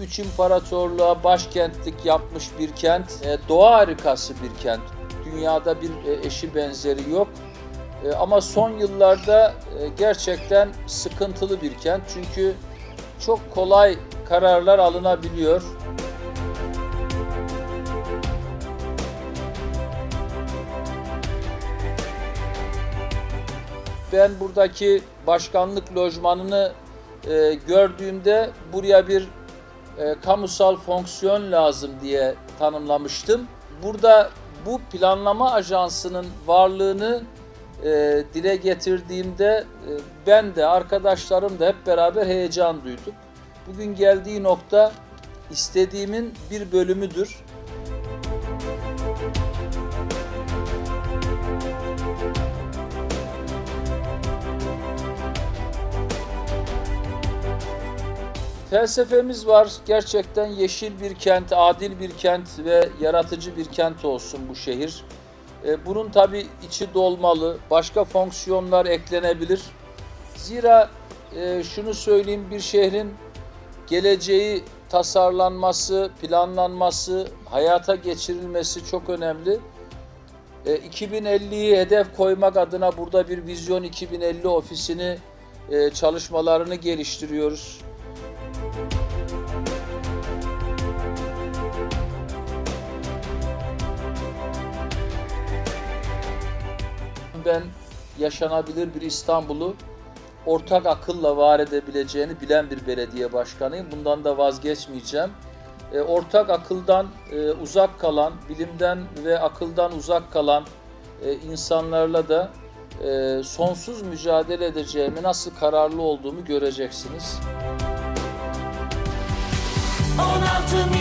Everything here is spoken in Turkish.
Üç imparatorluğa başkentlik yapmış bir kent, e, doğa harikası bir kent. Dünyada bir e, eşi benzeri yok. E, Ama son yıllarda gerçekten sıkıntılı bir kent. Çünkü çok kolay kararlar alınabiliyor. Ben buradaki başkanlık lojmanını e, gördüğümde buraya bir e, kamusal fonksiyon lazım diye tanımlamıştım. Burada bu planlama ajansının varlığını e, dile getirdiğimde e, ben de arkadaşlarım da hep beraber heyecan duyduk. Bugün geldiği nokta istediğimin bir bölümüdür. Felsefemiz var. Gerçekten yeşil bir kent, adil bir kent ve yaratıcı bir kent olsun bu şehir. E, Bunun tabii içi dolmalı, başka fonksiyonlar eklenebilir. Zira e, şunu söyleyeyim bir şehrin geleceği tasarlanması, planlanması, hayata geçirilmesi çok önemli. E, 2050'yi hedef koymak adına burada bir Vizyon 2050 ofisini e, çalışmalarını geliştiriyoruz. Ben yaşanabilir bir İstanbul'u ortak akılla var edebileceğini bilen bir belediye başkanıyım. Bundan da vazgeçmeyeceğim. E, ortak akıldan e, uzak kalan, bilimden ve akıldan uzak kalan e, insanlarla da sonsuz mücadele edeceğimi, nasıl kararlı olduğumu göreceksiniz. 16